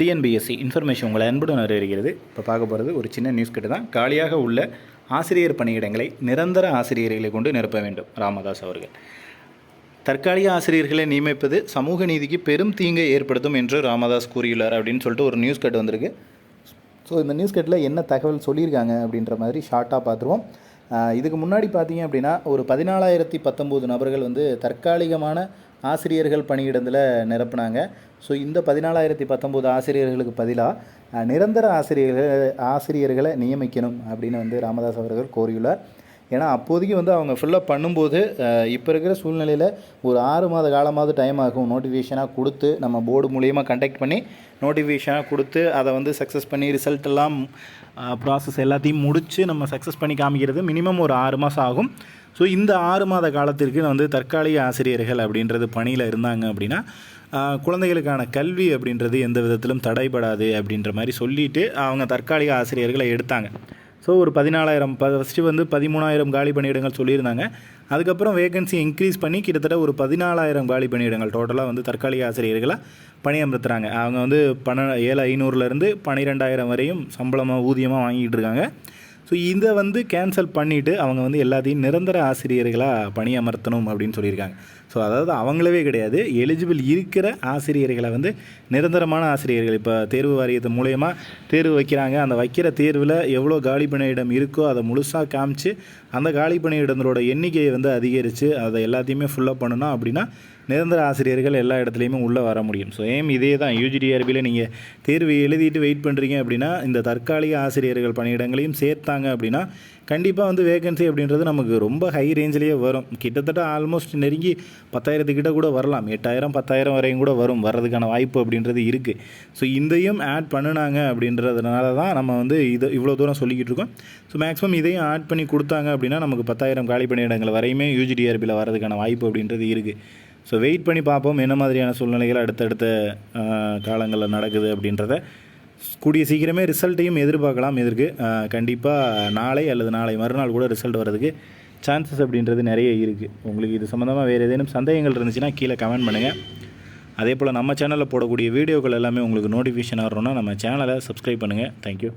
TNPSC information உங்களை அன்புடன் வருகிறது இப்போ பார்க்க போகிறது ஒரு சின்ன நியூஸ் கிட்ட தான். காலியாக உள்ள ஆசிரியர் பணியிடங்களை நிரந்தர ஆசிரியர்களை கொண்டு நிரப்ப வேண்டும். ராமதாஸ் அவர்கள். தற்காலிக ஆசிரியர்களை நியமிப்பது சமூக நீதிக்கு பெரும் தீங்கை ஏற்படுத்தும் என்று ராமதாஸ் கூறியுள்ளார் அப்படின்னு சொல்லிட்டு ஒரு நியூஸ் கட் வந்திருக்கு. ஸோ இந்த நியூஸ் கட்டில் என்ன தகவல் சொல்லியிருக்காங்க அப்படின்ற மாதிரி ஷார்ட்டாக பார்த்துருவோம். இதுக்கு முன்னாடி பார்த்தீங்க அப்படின்னா ஒரு பதினாலாயிரத்தி பத்தொம்போது நபர்கள் வந்து தற்காலிகமான ஆசிரியர்கள் பணியிடத்தில் நிரப்புனாங்க. ஸோ இந்த பதினாலாயிரத்தி பத்தொம்போது ஆசிரியர்களுக்கு பதிலாக நிரந்தர ஆசிரியர்கள் ஆசிரியர்களை நியமிக்கணும் அப்படின்னு வந்து ராமதாஸ் அவர்கள் கோரியுள்ளார். ஏன்னா அப்போதைக்கு வந்து அவங்க ஃபில்லப் பண்ணும்போது இப்போ இருக்கிற சூழ்நிலையில் ஒரு ஆறு மாத காலமாவது டைம் ஆகும். நோட்டிஃபிகேஷனாக கொடுத்து நம்ம போர்டு மூலியமாக கண்டக்ட் பண்ணி நோட்டிஃபிகேஷனாக கொடுத்து அதை வந்து சக்ஸஸ் பண்ணி ரிசல்ட் எல்லாம் ப்ராசஸ் எல்லாத்தையும் முடித்து நம்ம சக்ஸஸ் பண்ணி காமிக்கிறது மினிமம் ஒரு ஆறு மாதம் ஆகும். ஸோ இந்த ஆறு மாத காலத்திற்கு வந்து தற்காலிக ஆசிரியர்கள் அப்படின்றது பணியில் இருந்தாங்க அப்படின்னா குழந்தைகளுக்கான கல்வி அப்படின்றது எந்த விதத்திலும் தடைபடாது அப்படின்ற மாதிரி சொல்லிட்டு அவங்க தற்காலிக ஆசிரியர்களை எடுத்தாங்க. ஸோ ஒரு பதினாலாயிரம் ப ஃபஸ்ட்டு வந்து பதிமூணாயிரம் காலி பணியிடங்கள் சொல்லியிருந்தாங்க. அதுக்கப்புறம் வேகன்சி இன்க்ரீஸ் பண்ணி கிட்டத்தட்ட ஒரு பதினாலாயிரம் காலி பணியிடங்கள் டோட்டலாக வந்து தற்காலிக ஆசிரியர்களை பணியமர்த்துறாங்க. அவங்க வந்து பன்ன ஏழு ஐநூறுலேருந்து பன்னிரெண்டாயிரம் வரையும் சம்பளமாக ஊதியமாக வாங்கிட்டு இருக்காங்க. ஸோ இதை வந்து கேன்சல் பண்ணிவிட்டு அவங்க வந்து எல்லாத்தையும் நிரந்தர ஆசிரியர்களாக பணியமர்த்தணும் அப்படின்னு சொல்லியிருக்காங்க. ஸோ அதாவது அவங்களவே கிடையாது. எலிஜிபிள் இருக்கிற ஆசிரியர்களை வந்து நிரந்தரமான ஆசிரியர்கள். இப்போ தேர்வு வாரியத்து மூலயமா தேர்வு வைக்கிறாங்க. அந்த வைக்கிற தேர்வில் எவ்வளோ காலி பணியிடம் இருக்கோ அதை முழுசாக காமிச்சு அந்த காலி பணியிடங்களோட எண்ணிக்கையை வந்து அதிகரித்து அதை எல்லாத்தையுமே ஃபுல்லப் பண்ணணும் அப்படின்னா நிரந்தர ஆசிரியர்கள் எல்லா இடத்துலையுமே உள்ளே வர முடியும். ஸோ ஏம் இதே தான் யூஜிடிஆர்பியில் நீங்கள் தேர்வு எழுதிட்டு வெயிட் பண்ணுறீங்க அப்படின்னா இந்த தற்காலிக ஆசிரியர்கள் பணியிடங்களையும் சேர்த்தாங்க அப்படின்னா கண்டிப்பாக வந்து வேகன்சி அப்படின்றது நமக்கு ரொம்ப ஹை ரேஞ்சிலேயே வரும். கிட்டத்தட்ட ஆல்மோஸ்ட் நெருங்கி பத்தாயிரத்துக்கிட்ட கூட வரலாம். எட்டாயிரம் பத்தாயிரம் வரையும் கூட வரும். வர்றதுக்கான வாய்ப்பு அப்படின்றது இருக்குது ஸோ இதையும் ஆட் பண்ணினாங்க அப்படின்றதுனால தான் நம்ம வந்து இது இவ்வளோ தூரம் சொல்லிக்கிட்டு இருக்கோம். ஸோ மேக்ஸிமம் இதையும் ஆட் பண்ணி கொடுத்தாங்க அப்படின்னா நமக்கு பத்தாயிரம் காலி பணியிடங்கள் வரையுமே யூஜிடிஆர்பியில் வரதுக்கான வாய்ப்பு அப்படின்றது இருக்குது ஸோ வெயிட் பண்ணி பார்ப்போம் என்ன மாதிரியான சூழ்நிலைகள் அடுத்தடுத்த காலங்களில் நடக்குது அப்படின்றத. கூடிய சீக்கிரமே ரிசல்ட்டையும் எதிர்பார்க்கலாம் இதற்கு கண்டிப்பாக நாளை அல்லது நாளை மறுநாள் கூட ரிசல்ட் வர்றதுக்கு சான்சஸ் அப்படின்றது நிறைய இருக்குது உங்களுக்கு இது சம்மந்தமாக வேறு ஏதேனும் சந்தேகங்கள் இருந்துச்சுன்னா கீழே கமெண்ட் பண்ணுங்கள் அதே போல் நம்ம சேனலில் போடக்கூடிய வீடியோக்கள் எல்லாமே உங்களுக்கு நோட்டிஃபிகேஷன் ஆகிறோன்னா நம்ம சேனலை சப்ஸ்கிரைப் பண்ணுங்கள் தேங்க்யூ